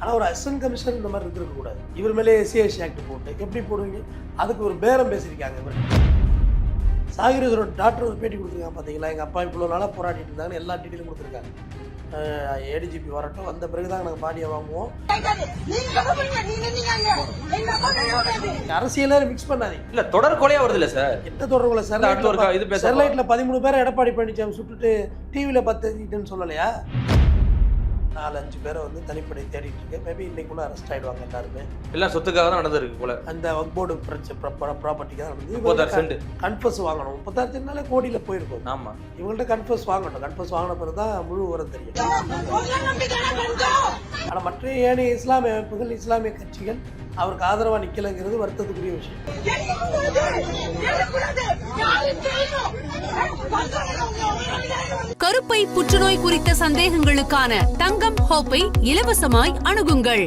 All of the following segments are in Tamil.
ஆனால் ஒரு அசிஸ்டன்ட் கமிஷனர் இந்த மாதிரி இருந்திருக்க கூடாது. இவர் மேலே எஸ்சிஎஸ்சி ஆக்ட் போட்டு எப்படி போடுவீங்க? அதுக்கு ஒரு பேரம் பேசியிருக்காங்க இவர். சாகிரதரோட டாக்டர் ஒரு பேட்டி கொடுத்துருக்காங்க பார்த்தீங்களா எங்கள் அப்பா இவ்வளோ நாளாக போராடிட்டு இருந்தாங்கன்னு எல்லா டீட்டெயிலும் கொடுத்துருக்காங்க. ஏடிஜிபி வரட்டும். வந்த பிறகு தான் நாங்கள் பாடியை வாங்குவோம். அரசியலே மிக்ஸ் பண்ணாதீங்க. இல்ல தொடர் கொலையா வருது இல்ல சார்? எந்த தொடர்புல இல்ல, அடுத்த ஒரு கா- இது ஸ்டெர்லைட்ல பதிமூணு பேரை எடப்பாடி பழனிசாமி சுட்டுட்டு டிவியில பத்துன்னு சொல்லலையா? நாலு அஞ்சு பேரை வந்து தனிப்படை தேடிட்டு இருக்கு மேபி இன்னைக்குள்ள அரெஸ்ட் ஆயிடுவாங்க எல்லாருமே. எல்லாம் சொத்துக்காக தான் நடந்திருக்கு கொலை அந்த ஒர்க் போர்டு ப்ராப்பர்ட்டிக்கு தான் நடந்தது கன்ஃபர்ஸ் வாங்கணும். முப்பத்தாறு சென்ட்னாலே கோடியில போயிருக்கும். ஆமா. இவங்கள்ட்ட கன்ஃபர்ஸ் வாங்கணும். கன்ஃபர்ஸ் வாங்கின பிறகு தான் முழு விவரம் தெரியும். ஆனா மற்ற ஏனைய இஸ்லாமிய அமைப்புகள் இஸ்லாமிய கட்சிகள் அவருக்கு ஆதரவா நிக்கலைங்கிறது வருத்தத்துக்குரிய விஷயம். கருப்பை புற்றுநோய் குறித்த சந்தேகங்களுக்கான தங்கம் ஹோப்பை இலவசமாய் அணுகுங்கள்.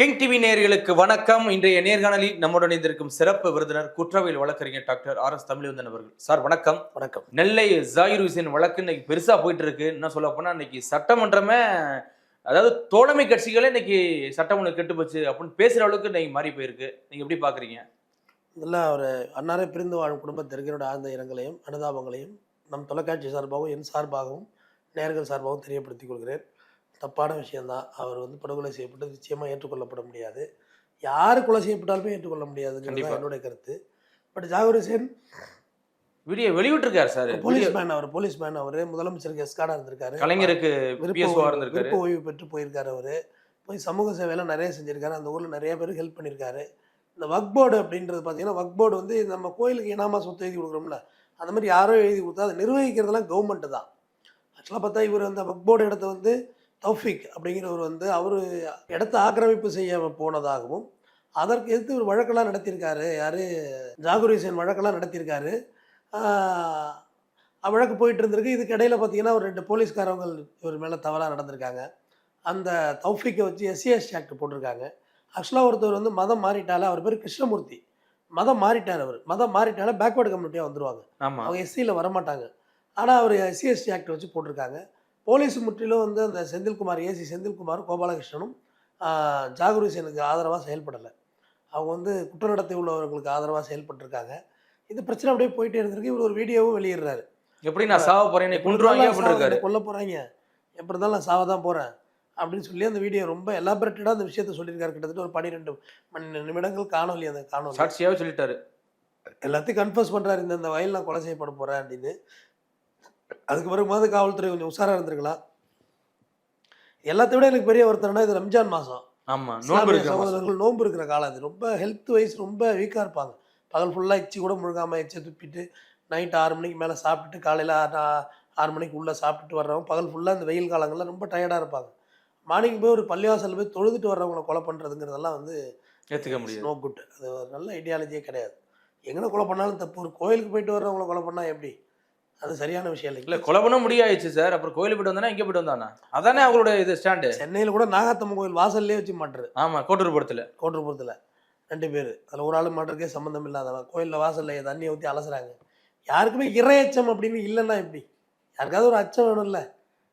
கிங் டிவி நேயர்களுக்கு வணக்கம். இன்றைய நேர்காணலில் நம்முடன் இணைந்திருக்கும் சிறப்பு விருந்தினர் குற்றவியல் வழக்கறிஞர் டாக்டர் ஆர் எஸ் தமிழ்வந்தன் அவர்கள். சார் வணக்கம். வணக்கம். நெல்லை ஜாகிர் ஹுசேன் வழக்கு இன்னைக்கு பெருசா போயிட்டு இருக்கு என்ன சொல்ல போனா இன்னைக்கு சட்டமன்றமே அதாவது தோழமை கட்சிகளே இன்னைக்கு சட்டமன்றம் கெட்டு போச்சு அப்படின்னு பேசுற அளவுக்கு இன்னைக்கு மாறி போயிருக்கு. நீங்க எப்படி பாக்குறீங்க? இதெல்லாம் ஒரு அன்னாரை பிரிந்து வாழும் குடும்பத்திற்கு என்னோட ஆழ்ந்த இரங்கலையும் அனுதாபங்களையும் நம் தொலைக்காட்சி சார்பாகவும் என் சார்பாகவும் நேர்கள் சார்பாகவும் தெரியப்படுத்திக் கொள்கிறேன். தப்பான விஷயம்தான். அவர் வந்து படுகொலை செய்யப்பட்டு நிச்சயமாக ஏற்றுக்கொள்ளப்பட முடியாது. யார் கொலை செய்யப்பட்டாலுமே ஏற்றுக்கொள்ள முடியாதுங்கிறது என்னுடைய கருத்து. பட் ஜாகூர் ஹுசேன் வீடியோ வெளியிட்டிருக்காரு சார். போலீஸ் மேன் அவர் போலீஸ் மேன் அவர் முதலமைச்சருக்கு எஸ்கார்டா இருந்திருக்காரு. கலைஞருக்கு விருப்ப ஓய்வு- பெற்று போயிருக்காரு அவர். போய் சமூக சேவையெல்லாம் நிறைய செஞ்சிருக்காரு. அந்த ஊரில் நிறைய பேருக்கு ஹெல்ப் பண்ணியிருக்காரு இந்த வக் போர்டு அப்படின்றது பார்த்தீங்கன்னா வக் போர்டு வந்து நம்ம கோயிலுக்கு இனாமா சொத்து எழுதி கொடுக்குறோம்ல அந்த மாதிரி யாரோ எழுதி கொடுத்தா அதை நிர்வகிக்கிறதெல்லாம் கவர்மெண்ட்டு தான். ஆக்சுவலாக பார்த்தா இவர் அந்த வக் போர்டு இடத்த வந்து தௌஃபிக் அப்படிங்கிறவர் வந்து அவர் இடத்த ஆக்கிரமிப்பு செய்ய போனதாகவும் அதற்கு எதிர்த்து ஒரு வழக்கெல்லாம் நடத்தியிருக்காரு. யார்? ஜாகூர் ஹுசேன் வழக்கெல்லாம் நடத்தியிருக்காரு. வழக்கு போயிட்டு இருந்திருக்கு இதுக்கு இடையில பார்த்தீங்கன்னா ஒரு ரெண்டு போலீஸ்காரவங்க இவர் மேலே தவறாக நடந்திருக்காங்க. அந்த தௌஃபிக்கை வச்சு எஸ்சிஎஸ்டி ஆக்ட் போட்டிருக்காங்க. ஆக்சுவலாக ஒருத்தர் வந்து மதம் மாறிட்டால அவர் பேர் கிருஷ்ணமூர்த்தி. மதம் மாறிட்டார் அவர். மதம் மாறிட்டால பேக்வேர்டு கம்யூனிட்டியாக வந்துருவாங்க. ஆமா. அவங்க எஸ்சியில் வரமாட்டாங்க. ஆனால் அவர் எஸ்சிஎஸ்டி ஆக்ட் வச்சு போட்டிருக்காங்க. போலீஸ் முற்றிலும் வந்து அந்த செந்தில்குமார் ஏசி செந்தில்குமார் கோபாலகிருஷ்ணனும் ஜாகூர் ஹுசேனுக்கு ஆதரவாக செயல்படலை. அவங்க வந்து குற்ற நடத்தை உள்ளவர்களுக்கு ஆதரவாக செயல்பட்டிருக்காங்க. இந்த பிரச்சனை அப்படியே போயிட்டே இருந்திருக்கு. இவர் ஒரு வீடியோவும் வெளியிடுறாரு. எப்படி நான் சாவ அப்படின்னு இருக்காரு. கொல்ல போகிறாங்க எப்படி இருந்தாலும் நான் சாவ தான் போகிறேன் அப்படின்னு சொல்லி அந்த வீடியோ ரொம்ப எலாபரேட்டடாக அந்த விஷயத்த சொல்லியிருக்காரு. கிட்டத்தட்ட ஒரு பன்னிரெண்டு மணி நிமிடங்கள் காணொலி அந்த காணொலி சாட்சியாவே சொல்லிட்டாரு. எல்லாத்தையும் கன்ஃபர்ஸ் பண்ணுறாரு இந்த இந்த வயல் நான் கொலை செய்யப்பட போகிறேன் அப்படின்னு. அதுக்கு பிறகுமாவது காவல்துறை கொஞ்சம் உஷாராக இருந்திருக்கலாம் எல்லாத்தை விட எனக்கு பெரிய ஒருத்தர்னா இது ரம்ஜான் மாதம் ஆமா நோன்பு. சகோதரர்கள் நோன்பு இருக்கிற காலம் அது. ரொம்ப ஹெல்த் வைஸ் ரொம்ப வீக்காக இருப்பாங்க. பகல் ஃபுல்லாக எச்சி கூட முழுகாமல் எச்சை துப்பிட்டு நைட் ஆறு மணிக்கு மேலே சாப்பிட்டுட்டு காலையில் ஆறு மணிக்கு உள்ளே சாப்பிட்டுட்டு வர்றவங்க பகல் ஃபுல்லாக இந்த வெயில் காலங்களில் ரொம்ப டயர்டாக இருப்பாங்க. மார்னிங் போய் ஒரு பள்ளிவாசலில் போய் தொழுதுட்டு வர்றவங்கள கொலை பண்ணுறதுங்கிறதெல்லாம் வந்து ஏத்துக்க முடியாது. நோ குட் அது ஒரு நல்ல ஐடியாலஜியே கிடையாது. எங்கே கொலை பண்ணாலும் தப்பு. ஒரு கோயிலுக்கு போயிட்டு வர்றவங்கள கொலை பண்ணால் எப்படி? அது சரியான விஷயம் இல்ல இல்லைங்களா கொலை பண்ண முடியாயிடுச்சு சார். அப்புறம் கோயிலுக்கு போயிட்டு வந்தானே இங்க போயிட்டு வந்தானா? அதானே அவங்களோட இது ஸ்டாண்டு. சென்னையில் கூட நாகாத்தம்மன் கோயில் வாசல்லே வச்சு மாட்டுறது. ஆமா கோட்டூர்புரத்துல கோட்டூர்புரத்தில் ரெண்டு பேர். அதில் ஒரு ஆள் மாட்டுறதுக்கே சம்மந்தம் இல்லாதவன் கோயிலில் வாசலில் தண்ணியை ஊற்றி அலசுறாங்க. யாருக்குமே இறையச்சம் அப்படின்னு இல்லைன்னா எப்படி? யாருக்காவது ஒரு அச்சம் வேணும்ல.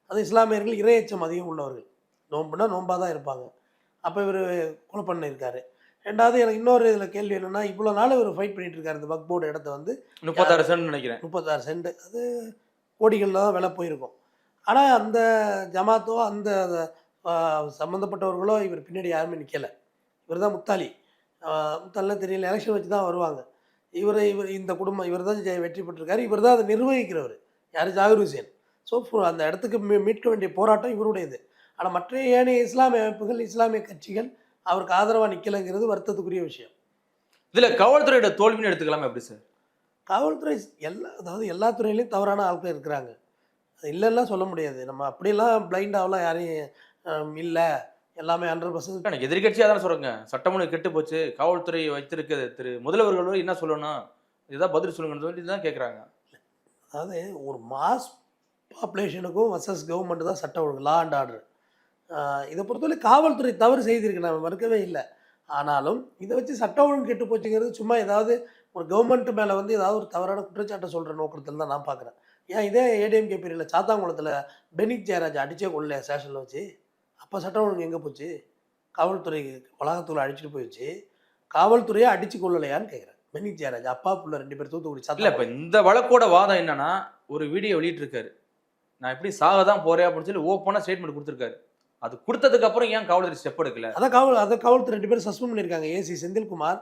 அது இஸ்லாமியர்கள் இறையச்சம் அதிகம் உள்ளவர்கள். நோம்புனா நோம்பாக தான் இருப்பாங்க. அப்போ இவர் கொலை பண்ணியிருக்காரு. ரெண்டாவது எனக்கு இன்னொரு இதில் கேள்வி என்னென்னா இவ்வளோ நாள் இவர் ஃபைட் பண்ணிட்டு இருக்காரு இந்த வக் போர்டு இடத்த வந்து. முப்பத்தாறு சென்ட் நினைக்கிறேன். முப்பத்தாறு சென்ட் அது கோடிகளில் தான் விலை போயிருக்கும். ஆனால் அந்த ஜமாத்தோ அந்த சம்மந்தப்பட்டவர்களோ இவர் பின்னாடி யாருமே நிற்கலை இவர் தான் முத்தாலி ஆஹ், முத்தாலிலாம் தெரியல எலெக்ஷன் வச்சு தான் வருவாங்க. இவர் இவர் இந்த குடும்பம் இவர் தான் வெற்றி பெற்றிருக்காரு. இவர் தான் அதை நிர்வகிக்கிறவர். யார்? ஜாகிர் ஹுசேன். ஸோ அந்த இடத்துக்கு மீட்க வேண்டிய போராட்டம் இவருடையது. ஆனால் மற்ற ஏனைய இஸ்லாமிய அமைப்புகள் இஸ்லாமிய கட்சிகள் அவருக்கு ஆதரவாக நிற்கலைங்கிறது வருத்தத்துக்குரிய விஷயம். இதுல காவல்துறையோட தோல்வின்னு எடுத்துக்கலாமா எப்படி சார்? காவல்துறை எல்லா அதாவது எல்லா துறையிலையும் தவறான ஆட்கள் இருக்கிறாங்க. அது இல்லைன்னா சொல்ல முடியாது. நம்ம அப்படியெல்லாம் பிளைண்டாகலாம் யாரையும் இல்லை. எல்லாமே ஹண்ட்ரட் பர்சன்ட் எனக்கு எதிர்கட்சியாக தானே சொல்றேங்க. சட்டமொழி கெட்டு போச்சு காவல்துறை வைத்திருக்க திரு முதல்வர்கள் என்ன சொல்லணும்? இதுதான் பதில் சொல்லுங்கன்னு சொல்லி தான் கேட்குறாங்க அதாவது ஒரு மாஸ் பாப்புலேஷனுக்கும் வர்சஸ் கவர்மெண்ட் தான் சட்டம் ஒழுங்கு லா அண்ட் ஆர்டர் இதை பொறுத்தவரை காவல்துறை தவறு செய்திருக்கு நம்ம மறுக்கவே இல்லை. ஆனாலும் இதை வச்சு சட்ட ஒழுங்கு கெட்டு போச்சுங்கிறது சும்மா ஏதாவது ஒரு கவர்மெண்ட் மேலே வந்து ஏதாவது ஒரு தவறான குற்றச்சாட்டை சொல்கிற நோக்கத்தில் தான் நான் பார்க்குறேன். ஏன் இதே ஏடிஎம்கே பீரியடில் சாத்தாங்குளத்தில் பெனிக் ஜெயராஜ் அடிச்சே கொள்ளலையா ஸ்டேஷனில் வச்சு அப்போ சட்ட ஒழுங்கு எங்கே போச்சு? காவல்துறை வளாகத்துக்குள்ள அடிச்சுட்டு போயிடுச்சு காவல்துறையை அடிச்சு கொள்ளலையான்னு கேட்குறேன் பெனிக் ஜெயராஜ் அப்பா புள்ள ரெண்டு பேர் தூத்துக்குடி இல்ல சாத்தா இந்த வழக்கோட வாதம் என்னன்னா ஒரு வீடியோ வெளியிட்டிருக்காரு. நான் எப்படி சாக தான் போறேன் அப்படின்னு சொல்லி ஓப்பனாக ஸ்டேட்மெண்ட் கொடுத்துருக்காரு. அது கொடுத்ததுக்கு அப்புறம் ஏன் காவல்துறை ஸ்டெப் எடுக்கல? அதான் காவல் அதை காவல்துறை ரெண்டு பேரும் சஸ்பெண்ட் பண்ணியிருக்காங்க. ஏசி செந்தில்குமார்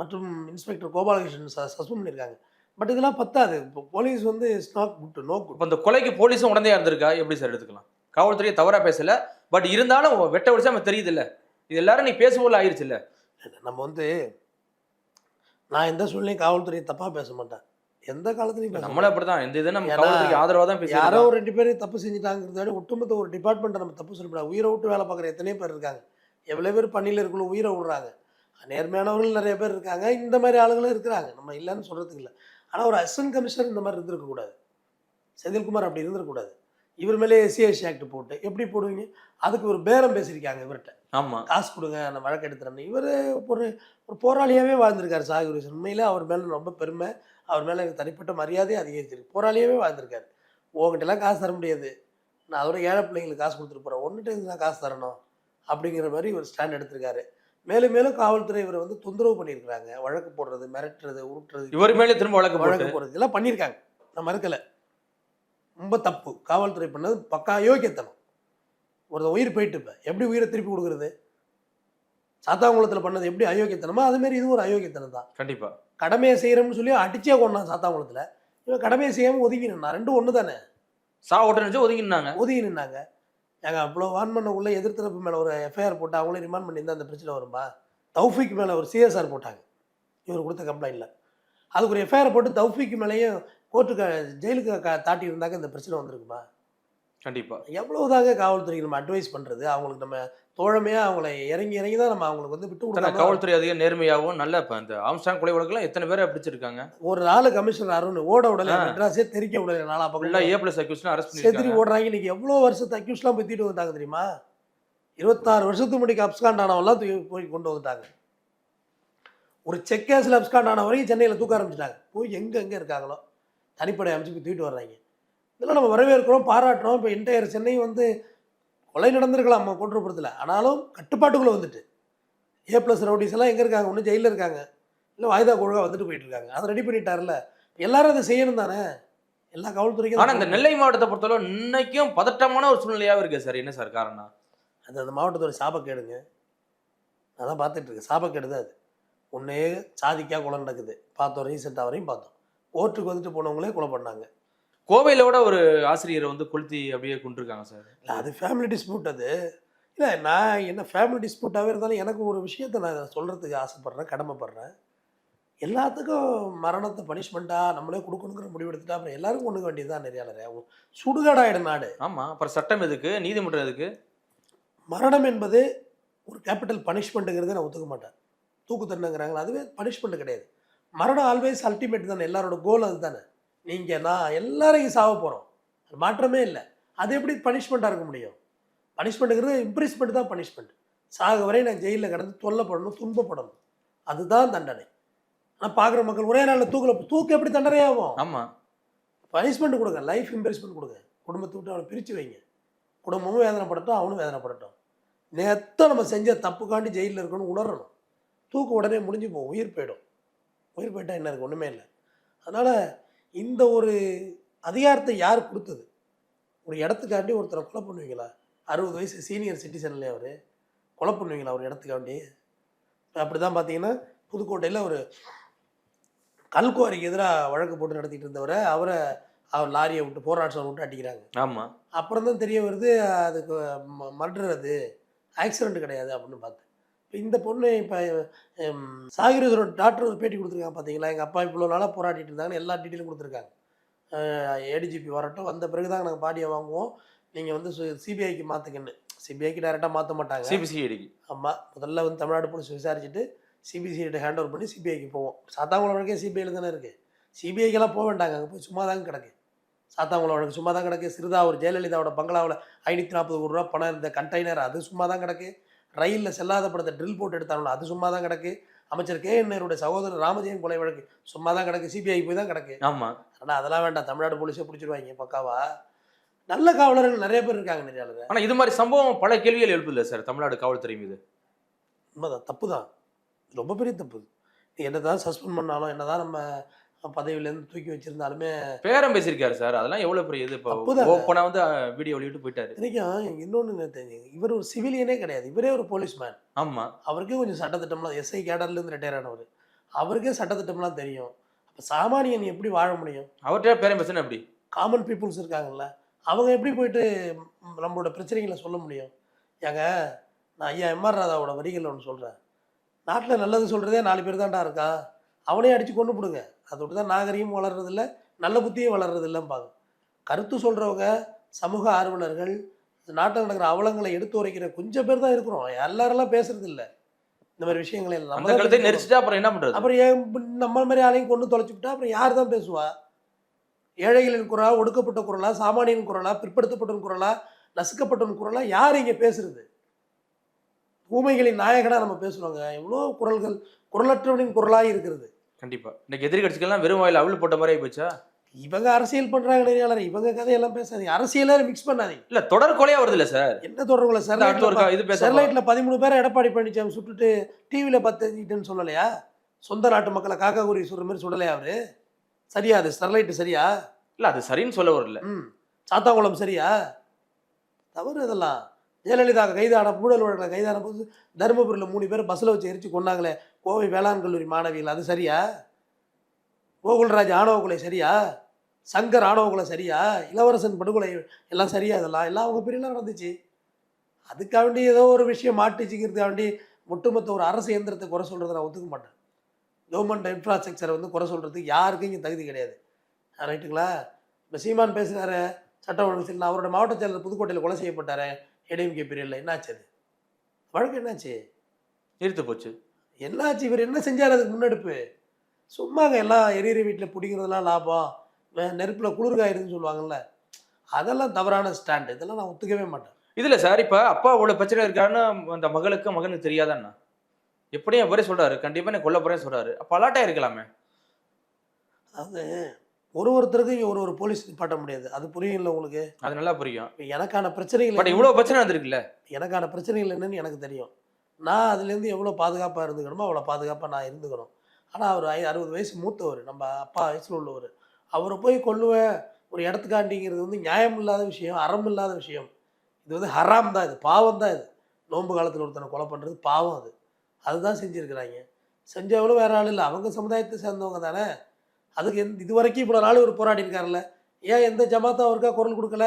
மற்றும் இன்ஸ்பெக்டர் கோபாலகிருஷ்ணன் சஸ்பெண்ட் பண்ணியிருக்காங்க. பட் இதெல்லாம் பத்தாது. இப்போ போலீஸ் வந்து it's not good no good இப்ப இந்த கொலைக்கு போலீஸும் உடனே இருந்திருக்கா? எப்படி சார் எடுத்துக்கலாம்? காவல்துறையை தவறா பேசல. பட் இருந்தாலும் வெட்ட வடிச்சா நம்ம தெரியுது இல்ல இது எல்லாரும் நீ பேசும்போது ஆயிருச்சு இல்ல நம்ம வந்து நான் எந்த சூழ்நிலையும் காவல்துறையை தப்பாக பேச மாட்டேன். எந்த காலத்துலையும் பேச நம்மளும் அப்படிதான். இந்த இதை நம்ம ஏன்னா, காவல்துறைக்கு ஆதரவா தான் யாரோ பேசுறோம் ஒரு ரெண்டு பேரும் தப்பு செஞ்சுட்டாங்கிறத விட ஒட்டுமொத்த ஒரு டிபார்ட்மெண்ட்டை நம்ம தப்பு சொல்லக்கூடாது. உயிரை விட்டு வேலை பார்க்குற எத்தனையோ பேர் இருக்காங்க. எவ்வளோ பேர் பணியில் இருக்கணும் உயிரை விடுறாங்க. நேர்மையானவர்கள் நிறைய பேர் இருக்காங்க. இந்த மாதிரி ஆளுங்களும் இருக்கிறாங்க. நம்ம இல்லைன்னு சொல்கிறதுக்கு இல்லை. ஆனால் ஒரு அசிஸ்டன்ட் கமிஷனர் இந்த மாதிரி இருந்திருக்கக்கூடாது. செந்தில்குமார் அப்படி இருந்திருக்கக்கூடாது. இவர் மேலே எஸ்சிஎஸ்சி ஆக்ட் போட்டு எப்படி போடுவீங்க? அதுக்கு ஒரு பேரம் பேசியிருக்காங்க இவர்கிட்ட. ஆமா. காசு கொடுங்க நான் வழக்கு எடுத்துறேன்னு. இவர் ஒரு ஒரு போராளியாகவே வாழ்ந்திருக்காரு. சாகுரேசன் உண்மையிலே அவர் மேலே ரொம்ப பெருமை. அவர் மேலே எனக்கு தனிப்பட்ட மரியாதை அதிகரிச்சிருக்கு. போராளியாகவே வாழ்ந்திருக்காரு. உங்ககிட்டலாம் காசு தர முடியாது. நான் அதோட ஏழை பிள்ளைங்களுக்கு காசு கொடுத்துட்டு போகிறேன் ஒன்றுட்டு நான் காசு தரணும்? அப்படிங்கிற மாதிரி ஒரு ஸ்டாண்ட் எடுத்திருக்காரு. மேலும் மேலும் காவல்துறை இவரை வந்து தொந்தரவு பண்ணியிருக்கிறாங்க. வழக்கு போடுறது மிரட்டுறது உருட்டுறது இவர் மேலே திரும்ப வழக்கு வழக்கு போடுறது இதெல்லாம் பண்ணியிருக்காங்க. நான் மறுக்கலை. ரொம்ப தப்பு. காவல்துறை பண்ணது பக்கா அயோக்கியத்தனம் ஒரு உயிர் போயிட்டு இப்போ. எப்படி உயிரை திருப்பி கொடுக்குறது? சாத்தாங்குளத்தில் பண்ணது எப்படி அயோக்கியத்தனமோ? அதுமாரி இது ஒரு அயோக்கியத்தனம் தான் கண்டிப்பா. கடமையை செய்கிறோம்னு சொல்லி அடிச்சே கொண்டான் சாத்தாங்குளத்தில். இவன் கடமையை செய்யாமல் ஒதுங்கி நின்னான் ரெண்டும் ஒன்று தானே சா ஓட்ட நினைச்சு ஒதுங்கினாங்க. ஒதுங்கி நின்னாங்க ஏங்க அவ்வளோ வான் பண்ண உள்ள எதிர்த்தரப்பு மேலே ஒரு எஃப்ஐஆர் போட்டு அவங்களே ரிமாண்ட் பண்ணியிருந்தா அந்த பிரச்சனை வருமா தௌஃபிக் மேலே ஒரு சிஎஸ்ஆர் போட்டாங்க. இவர் கொடுத்த கம்ப்ளைண்ட்டில் அதுக்கு ஒரு எஃப்ஐஆர் போட்டு தௌஃபிக் மேலேயும் கோர்ட்டுக்கு ஜெயிலுக்கு க தாட்டி இருந்தாக்க இந்த பிரச்சனை வந்திருக்குமா? கண்டிப்பா. எவ்வளவுதாங்க காவல்துறைக்கு நம்ம அட்வைஸ் பண்ணுறது அவங்களுக்கு நம்ம தோழமையாக அவங்கள இறங்கி இறங்கி தான் நம்ம அவங்களுக்கு வந்து விட்டு கொடுக்கணும் காவல்துறை அதிக நேர்மையாகவும் நல்ல இப்ப இந்த ஆம்ஸ்டாங் கொலை வழக்குலாம் எத்தனை பேரை பிடிச்சிருக்காங்க? ஒரு நாள் கமிஷனர் அருண் ஓட விடல. மெட்ராஸே தெரிக்க விடல ஃபுல்லா பக்கம் ஏ பிளஸ் அக்யூஸ்லாம் அரெஸ்ட் செத்துரி பண்ணிருக்காங்க. ஓடுறாங்க. இன்னைக்கு எவ்வளோ வருஷத்து அக்யூஸ்லாம் போய் தூக்கிட்டு வந்துட்டாங்க தெரியுமா? இருபத்தாறு வருஷத்துக்கு முன்னாடி அப்ஸ்காண்ட் ஆனவெல்லாம் தூக்கி போய் கொண்டு வந்துட்டாங்க. ஒரு செக் கேஸில் அப்ஸ்காண்ட் ஆன வரைக்கும் சென்னையில் தூக்க ஆரம்பிச்சிட்டாங்க. போய் எங்கே எங்கே இருக்காங்களோ? தனிப்படை அமைச்சு போய் தூக்கிட்டு வர்றாங்க. இதெல்லாம் நம்ம வரவேற்கிறோம் பாராட்டுறோம். இப்போ என்டையர் சென்னை வந்து கொலை நடந்திருக்கலாம் நம்ம கொன்றுபுறத்தில் ஆனாலும் கட்டுப்பாட்டுக்குள்ளே வந்துட்டு. ஏ ப்ளஸ் ரவுடிஸ் எல்லாம் எங்கே இருக்காங்க? ஒன்று ஜெயிலில் இருக்காங்க. இல்லை வாய்தா ஒழுங்காக வந்துட்டு போயிட்டு இருக்காங்க. அதை ரெடி பண்ணிட்டார்ல எல்லாரும் அதை செய்யணும் தானே? எல்லா காவல்துறைக்கும் ஆனா இந்த நெல்லை மாவட்டத்தை பொறுத்தளவு இன்னைக்கும் பதட்டமான ஒரு சூழ்நிலையாவே இருக்கு சார். என்ன சார் காரணம்? அது அந்த மாவட்டத்தோட சாபக்கேடுங்க நான் தான் பார்த்துட்டு இருக்கேன். சாபக்கேடு தான் அது. ஒன்றே சாதிக்கா கொலை நடக்குது. பார்த்தோம் ரீசெண்டாக வரையும் பார்த்தோம். கோர்ட்டுக்கு வந்துட்டு போனவங்களே கொலை பண்ணாங்க. கோவையிலோட ஒரு ஆசிரியரை வந்து கொளுத்தி அப்படியே கொண்டிருக்காங்க சார். இல்லை அது ஃபேமிலி டிஸ்பியூட் அது. இல்லை நான் என்ன ஃபேமிலி டிஸ்பியூட்டாகவே இருந்தாலும் எனக்கு ஒரு விஷயத்தை நான் சொல்கிறதுக்கு ஆசைப்பட்றேன் கடமைப்படுறேன். எல்லாத்துக்கும் மரணத்தை பனிஷ்மெண்ட்டாக நம்மளே கொடுக்கணுங்கிற முடிவு எடுத்துட்டா அப்புறம் எல்லாரும் கொண்டுக்க வேண்டியது தான் நிறைய சுடுகாடாயிடும் நாடு. ஆமா அப்புறம் சட்டம் எதுக்கு? நீதிமன்றம் எதுக்கு? மரணம் என்பது ஒரு கேபிட்டல் பனிஷ்மெண்ட்டுங்கிறத நான் ஒத்துக்க மாட்டேன். தூக்கு தண்டனைங்கிறாங்களா அதுவே பனிஷ்மெண்ட் கிடையாது. மரணம் ஆல்வேஸ் அல்டிமேட் தானே எல்லாரோட கோல் அது தானே நீங்கள் நான் எல்லாரையும் சாவ போகிறோம் அது மாற்றமே இல்லை. அது எப்படி பனிஷ்மெண்ட்டாக இருக்க முடியும்? பனிஷ்மெண்ட்டுங்கிறது இம்ப்ரெஸ்மெண்ட் தான் பனிஷ்மெண்ட் சாக வரை நான் ஜெயிலில் கிடந்து தொல்லைப்படணும் துன்பப்படணும் அதுதான் தண்டனை. ஆனால் பார்க்குற மக்கள் ஒரே நாளில் தூக்கில் தூக்கு எப்படி தண்டனை ஆகும் ஆமா. பனிஷ்மெண்ட் கொடுங்க. லைஃப் இம்ப்ரெஸ்மெண்ட் கொடுங்க. குடும்பத்தை விட்டு அவனை பிரித்து வைங்க. குடும்பமும் வேதனைப்படட்டும் அவனும் வேதனைப்படட்டும். நேற்று நம்ம செஞ்ச தப்புக்காண்டி ஜெயிலில் இருக்கணும் உணரணும். தூக்கு உடனே முடிஞ்சு போகும். உயிர் போயிடும். உயிர் போயிட்டா என்ன இருக்கு? ஒன்றுமே இல்லை. அதனால் இந்த ஒரு அதிகாரத்தை யார் கொடுத்தது? ஒரு இடத்துக்காண்டி ஒருத்தரை கொலை பண்ணுவீங்களா? அறுபது வயசு சீனியர் சிட்டிசன்லேயே அவர். கொலை பண்ணுவீங்களா ஒரு இடத்துக்காண்டி? அப்படி தான் பார்த்தீங்கன்னா புதுக்கோட்டையில் ஒரு கல்குவாரிக்கு எதிராக வழக்கு போட்டு நடத்திட்டு இருந்தவரை அவரை அவர் லாரியை விட்டு போராட்டம் விட்டு அடிக்கிறாங்க. ஆமா. அப்புறம் தான் தெரிய வருது அதுக்கு மர்டர் அது. ஆக்சிடென்ட் கிடையாது அப்படின்னு பார்த்தேன் இந்த பொண்ணு இப்போ சாகிரதரோட டாக்டர் ஒரு பேட்டி கொடுத்துருக்காங்க பார்த்தீங்களா எங்கள் அப்பா இவ்வளோ நாளாக போராடிட்டு இருந்தாங்கன்னு எல்லா டீட்டெயிலும் கொடுத்துருக்காங்க. ஏடிஜிபி வரட்டும். வந்த பிறகு தான் நாங்கள் பாடியை வாங்குவோம். நீங்கள் வந்து சிபிஐக்கு மாற்றுங்கன்னு சிபிஐக்கு டைரெக்டாக மாற்ற மாட்டாங்க. சிபிசிஐடிக்கு ஆமாம் முதல்ல வந்து தமிழ்நாடு போலீஸ் விசாரிச்சுட்டு சிபிசிஐட்ட ஹேண்ட் ஓவர் பண்ணி சிபிஐக்கு போவோம். சாத்தாங்குளம் வழக்கே சிபிஐயில் தானே இருக்குது சிபிஐக்கெல்லாம் போக வேண்டாங்க. அங்கே போய் சும்மா தாங்க கிடக்கு. சாத்தாங்குளம் வழக்கு சும்மா தான் கிடக்கு. சிறுதா ஒரு ஜெயலலிதாவோட பங்களாவில் ஐநூற்றி நாற்பது கோடி ரூபா பணம் இருந்த கண்டெய்னர் அது சும்மா தான் கிடக்கு. ரயிலில் செல்லாத படத்தை ட்ரில் போட்டு எடுத்தாங்களோ அது சும்மா தான் கிடக்கு. அமைச்சர் கே என் நேருடைய சகோதரர் ராமஜெயம் கொலை வழக்கு சும்மா தான் கிடக்கு. சிபிஐ போய் தான் கிடக்கு. ஆமா. ஆனால் அதெல்லாம் வேண்டாம். தமிழ்நாடு போலீஸே பிடிச்சிருவாங்க பக்காவா? நல்ல காவலர்கள் நிறைய பேர் இருக்காங்க நிறைய ஆனா இது மாதிரி சம்பவம் பல கேள்விகள் எழுப்புதில்ல சார் தமிழ்நாடு காவல்துறை மீது? உண்மைதான் தப்பு தான் ரொம்ப பெரிய தப்பு. என்ன தான் சஸ்பெண்ட் பண்ணாலும் என்ன தான் நம்ம பதவியிலேருந்து தூக்கி வச்சிருந்தாலுமே பேரம் பேசியிருக்காரு சார். அதெல்லாம் எவ்வளவு பெரிய இது? இப்போ தப்புதாங்க. ஓப்பனா வந்து வீடியோ வெளியிட்டு போயிட்டாரு. இன்றைக்கும் இன்னொன்று தெரிஞ்சு இவர் ஒரு சிவிலியனே கிடையாது. இவரே ஒரு போலீஸ்மேன். ஆமா. அவருக்கே கொஞ்சம் சட்டத்திட்டம்லாம் எஸ்ஐ கேடர்லேருந்து ரிட்டையர் ஆனவர். அவருக்கே சட்டத்திட்டம்லாம் தெரியும். அப்போ சாமானியன் எப்படி வாழ முடியும்? அவர்கிட்ட பேரம் பேசுனா எப்படி? காமன் பீப்புள்ஸ் இருக்காங்கல்ல. அவங்க எப்படி போயிட்டு நம்மளோட பிரச்சனைகளை சொல்ல முடியும்? ஏங்க நான் ஐயா எம்ஆர் ராதாவோட வரிகள் ஒன்று சொல்கிறேன் நாட்டில் நல்லது சொல்கிறதே நாலு பேர் தான்டா இருக்கா? அவனே அடித்து கொண்டு போடுங்க. அதோட தான் நாகரிகம் வளர்றதில்ல நல்ல புத்தியும் வளர்றதில்லம்பாங்க கருத்து சொல்கிறவங்க சமூக ஆர்வலர்கள் நாட்டில் நடக்கிற அவலங்களை எடுத்து உரைக்கிற கொஞ்சம் பேர் தான் இருக்கிறோம். எல்லாரெல்லாம் பேசுறது இல்ல இந்த மாதிரி விஷயங்களை எல்லாம். நெரிச்சிட்டா அப்புறம் என்ன பண்றது? அப்புறம் ஏன் நம்ம மாதிரி ஆளையும் கொண்டு தொலைச்சுட்டா அப்புறம் யார் தான் பேசுவா? ஏழைகளின் குரலா ஒடுக்கப்பட்ட குரலா சாமானியன் குரலா பிற்படுத்தப்பட்டவன் குரலா நசுக்கப்பட்டவன் குரலா யார் இங்கே பேசுறது? ஊமைகளின் நாயகனா நம்ம பேசுறோங்க. எவ்வளோ குரல்கள் குரலற்றவனின் குரலாக இருக்கிறது. கண்டிப்பா. இன்னைக்கு எதிரி கட்சிகள்லாம் வெறும் வாயில அவிழ் போட்ட மாதிரி போச்சா? இவங்க அரசியல் பண்றாங்க நெறியாளர் இவங்க கதையெல்லாம் பேசாதீங்க. அரசியலே மிக்ஸ் பண்ணாதீங்க. இல்ல தொடர் கொலையா வருது இல்ல சார்? என்ன அடுத்த ஒரு சார் இது ஸ்டெர்லைட்ல பதிமூணு பேரை எடப்பாடி பழனிசாமி சுட்டுட்டு டிவியில பத்து தெரிஞ்சுட்டுன்னு சொல்லலையா? சொந்த நாட்டு மக்களை காக்கா குருவி சுடுற மாதிரி சுடலையா அவரு? சரியா அது? ஸ்டெர்லைட் சரியா? இல்ல அது சரின்னு சொல்ல வரல. ம். சாத்தாங்குளம் சரியா? தவறு இதெல்லாம். ஜெயலலிதா கைதான ஊழல் வழக்கில் கைதான போது தருமபுரியில் மூணு பேர் பஸ்ஸில் வச்சு எரிச்சு கொண்டாங்களே கோவை வேளாண் கல்லூரி மாணவிகள் அது சரியா? கோகுல்ராஜ் ஆணவ கொலை சரியா? சங்கர் ஆணவ கொலை சரியா? இளவரசன் படுகொலை எல்லாம் சரியா இதெல்லாம்? எல்லாம் அவங்க பிரிவில் நடந்துச்சு. அதுக்காக வேண்டி ஏதோ ஒரு விஷயம் மாட்டிச்சுக்கிறதுக்காக வேண்டி ஒட்டுமொத்த ஒரு அரசு இயந்திரத்தை குறை சொல்கிறத நான் ஒத்துக்க மாட்டேன். கவர்மெண்ட் இன்ஃப்ராஸ்ட்ரக்சரை வந்து குறை சொல்கிறதுக்கு யாருக்கும் இங்கே தகுதி கிடையாது. ரைட்டுங்களா? இப்போ சீமான் பேசுகிறாரு சட்டம் ஒழுங்கு சரி அவரோட மாவட்ட செயலர் புதுக்கோட்டையில் கொலை செய்யப்பட்டார் ஏடிஎம்கே பீரியடில் என்னாச்சு அது? வழக்கு என்னாச்சு? நிறுத்து போச்சு என்னாச்சு இவர் என்ன செஞ்சார் அதுக்கு முன்னெடுப்பு? சும்மாங்க எல்லாம் எரியற வீட்டில் பிடிக்கிறதெல்லாம் லாபம். நெருப்புல குளிர்காயிருதுன்னு சொல்லுவாங்கல்ல. அதெல்லாம் தவறான ஸ்டாண்ட் இதெல்லாம் நான் ஒத்துக்கவே மாட்டேன். இதுல சார் இப்ப அப்பா இவ்வளவு பிரச்சனை இருக்காருன்னு அந்த மகளுக்கு மகனுக்கு தெரியாதாண்ணா? எப்படியும் அவரே சொல்றாரு. கண்டிப்பா நான் கொல்ல போறேன்னு சொல்றாரு. அப்ப அலாட்டா இருக்கலாமே? அது ஒரு ஒருத்தருக்கும் இங்கே ஒரு ஒரு போலீஸ் நிப்பாட்ட முடியாது. அது புரியும்ல உங்களுக்கு? அது நல்லா புரியும். எனக்கான பிரச்சனைகள் பட் இவ்வளவு பிரச்சனை வந்திருக்குல்ல? எனக்கான பிரச்சனைகள் என்னன்னு எனக்கு தெரியும். நான் அதுலேருந்து எவ்வளோ பாதுகாப்பாக இருந்துக்கணுமோ அவ்வளோ பாதுகாப்பாக நான் இருந்துக்கணும். ஆனால் அவர் ஐ அறுபது வயசு மூத்தவர். நம்ம அப்பா வயசில் உள்ளவர். அவரை போய் கொல்லுவேன். ஒரு இடத்துக்காண்டிங்கிறது வந்து நியாயம் இல்லாத விஷயம் அறம் இல்லாத விஷயம். இது வந்து ஹராம் தான் இது. பாவம் தான் இது. நோன்பு காலத்தில் ஒருத்தனை கொலை பண்ணுறது பாவம் அது. அதுதான் செஞ்சுருக்கிறாங்க. செஞ்சவங்களும் வேற ஆள் இல்லை. அவங்க சமுதாயத்தை சேர்ந்தவங்க தானே. அதுக்கு எந்த இது வரைக்கும் இவ்வளோ நாள் ஒரு போராடி இருக்காருல்ல. ஏன் எந்த ஜமாத்தா அவருக்கா குரல் கொடுக்கல?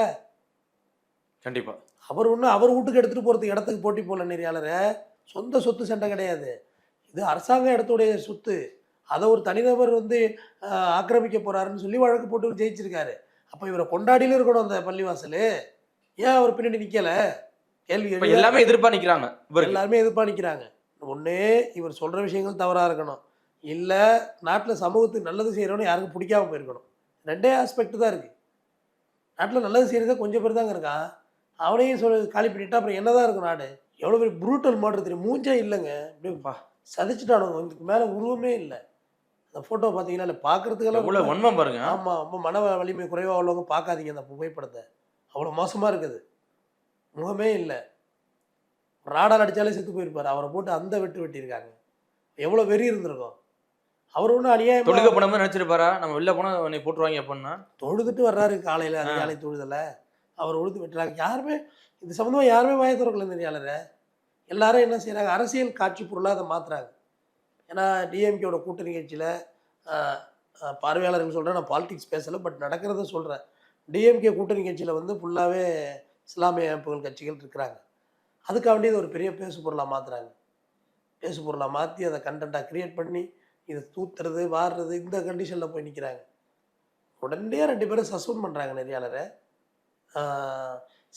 கண்டிப்பா. அவர் ஒன்றும் அவர் வீட்டுக்கு எடுத்துகிட்டு போகிறதுக்கு இடத்துக்கு போட்டி போடல நெறியாளரை. சொந்த சொத்து சண்டை கிடையாது. இது அரசாங்க இடத்துடைய சொத்து. அதை ஒரு தனிநபர் வந்து ஆக்கிரமிக்க போறாருன்னு சொல்லி வழக்கு போட்டு ஜெயிச்சிருக்காரு. அப்போ இவரை கொண்டாடியிலும் இருக்கணும் அந்த பள்ளிவாசல். ஏன் அவர் பின்னாடி நிற்கல கேள்வி எல்லாமே எதிர்ப்பா இவருக்கு. எல்லாருமே எதிர்பார்க்கிறாங்க. ஒண்ணே இவர் சொல்கிற விஷயங்கள் தவறாக இருக்கணும். இல்லை நாட்டில் சமூகத்துக்கு நல்லது செய்கிறவனு யாருக்கும் பிடிக்காம போயிருக்கணும். ரெண்டே ஆஸ்பெக்ட் தான் இருக்குது நாட்டில் நல்லது செய்கிறதே கொஞ்சம் பேர் தாங்க இருக்கான் அவனையும் சொல்ல காலி பண்ணிட்டா அப்புறம் என்னதான் இருக்கும் நாடு? எவ்வளோ பெரிய ப்ரூட்டல் மாடல் தெரியும்? மூஞ்சே இல்லைங்க. அப்படியே அப்பா. சதிச்சுட்டானுங்க. இதுக்கு மேலே உருவமே இல்லை. அந்த ஃபோட்டோ பார்த்தீங்கன்னா இல்லை பார்க்குறதுக்கெல்லாம் எவ்வளவு வன்மம் பாருங்க. ஆமாம் ரொம்ப மன வலிமை குறைவாக உள்ளவங்க பார்க்காதீங்க அந்த புகைப்படத்தை. அவ்வளோ மோசமாக இருக்குது. முகமே இல்லை. ராடார் அடித்தாலே செத்து போயிருப்பார். அவரை போட்டு அந்த வெட்டு வெட்டியிருக்காங்க. எவ்வளோ வெறி இருந்திருக்கும். அவர் ஒன்றும் தொழுக அநியாயம் பணம் நினைச்சிருப்பாரா நம்ம வெளில போனா உன்னை போட்டுருவாங்க அப்படின்னா தொழுதுட்டு வர்றாரு காலையில் அதிகாலை தொழுதலை அவர் உழுது வெட்டுறாங்க. யாருமே இது சம்மந்தமாக யாருமே வாய திறக்கல நெறியாளரை எல்லாரும் என்ன செய்கிறாங்க அரசியல் காட்சி பொருளாக அதை மாற்றுறாங்க ஏன்னா டிஎம்கேவோட கூட்டணி கட்சியில் பார்வையாளர்கள் சொல்கிறேன் நான் பாலிடிக்ஸ் பேசலை பட் நடக்கிறத சொல்கிறேன் டிஎம்கே கூட்டணி கட்சியில் வந்து ஃபுல்லாகவே இஸ்லாமிய அமைப்புகள் கட்சிகள் இருக்கிறாங்க. அதுக்காக வேண்டி இது ஒரு பெரிய பேசு பொருளாக மாற்றுறாங்க பேசு பொருளாக மாற்றி அதை கண்டென்ட்டாக க்ரியேட் பண்ணி இதை தூத்துறது வாடுறது இந்த கண்டிஷனில் போய் நிற்கிறாங்க உடனே ரெண்டு பேரும் சஸ்பெண்ட் பண்ணுறாங்க நெறியாளரை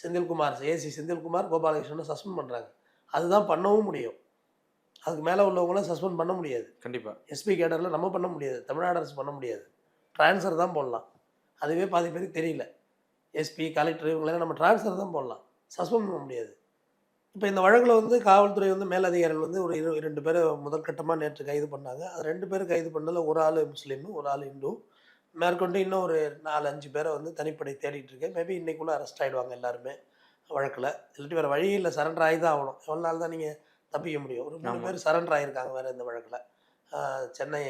செந்தில்குமார் ஏசி செந்தில்குமார் கோபாலகிருஷ்ணனை சஸ்பெண்ட் பண்ணுறாங்க அதுதான் பண்ணவும் முடியும். அதுக்கு மேலே உள்ளவங்களாம் சஸ்பெண்ட் பண்ண முடியாது. கண்டிப்பா. எஸ்பி கேடரில் நம்ம பண்ண முடியாது. தமிழ்நாடு அரசு பண்ண முடியாது. ட்ரான்ஸ்ஃபர் தான் போடலாம். அதுவே பாதி பேருக்கு தெரியல. எஸ்பி கலெக்டர் இவங்களெல்லாம் நம்ம ட்ரான்ஸ்ஃபர் தான் போடலாம். சஸ்பெண்ட் பண்ண முடியாது. இப்போ இந்த வழக்கில் வந்து காவல்துறை வந்து மேலதிகாரிகள் வந்து ஒரு இரு ரெண்டு பேரை முதற்கட்டமாக நேற்று கைது பண்ணாங்க. அது ரெண்டு பேரும் கைது பண்ணதில் ஒரு ஆள் முஸ்லீமு ஒரு ஆள் இந்து. மேற்கொண்டு இன்னும் ஒரு நாலு அஞ்சு பேரை வந்து தனிப்படை தேடிட்டு இருக்கேன். மேபி இன்னைக்குள்ளே அரெஸ்ட் ஆகிடுவாங்க எல்லாருமே வழக்கில். இல்லாட்டி வேறு வழி இல்லை சரண்டர் ஆகி தான் ஆகணும். எவ்வளோ நாள் தான் நீங்கள் தப்பிக்க முடியும். ஒரு மூணு. பேர் சரண்டர் ஆகியிருக்காங்க வேறு இந்த வழக்கில். சென்னை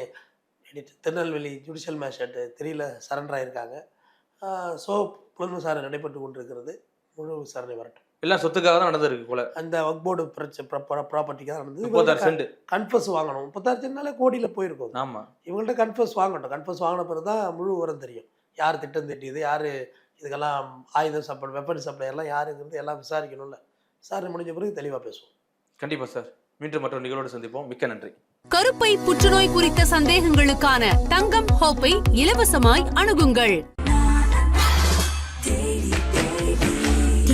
திருநெல்வேலி ஜுடிஷியல் மேஜிஸ்ட்ரேட் திரியில் சரண்டர் ஆகியிருக்காங்க ஸோ புலன் விசாரணை நடைபெற்று கொண்டிருக்கிறது. முழு விசாரணை வரட்டும். எல்லாம் சொத்துக்காக தான் நடந்திருக்கு போல. அந்த வக்போர்டு பிரச்சனை ப்ராப்பர்ட்டிக்காக நடந்தது. முப்பத்தாறு சென்ட் கன்ஃபர்ஸ் வாங்கணும். முப்பத்தாறு சென்ட்னாலே கோடியில் போயிருக்கும். ஆமா. இவங்கள்ட்ட கன்ஃபர்ஸ் வாங்கட்டும். கன்ஃபர்ஸ் வாங்கின பிறகு தான் முழு விவரம் தெரியும். யார் திட்டம் திட்டியது யார் இதுக்கெல்லாம் ஆயுதம் சப்ளை வெப்பன் சப்ளை எல்லாம் யாருங்கிறது எல்லாம் விசாரிக்கணும்ல. விசாரணை முடிஞ்ச பிறகு தெளிவாக பேசுவோம். கண்டிப்பா சார் மீண்டும் மற்றொரு நிகழ்வோடு சந்திப்போம். மிக்க நன்றி. கருப்பை புற்றுநோய் குறித்த சந்தேகங்களுக்கான தங்கம் ஹோப்பை இலவசமாய் அணுகுங்கள்.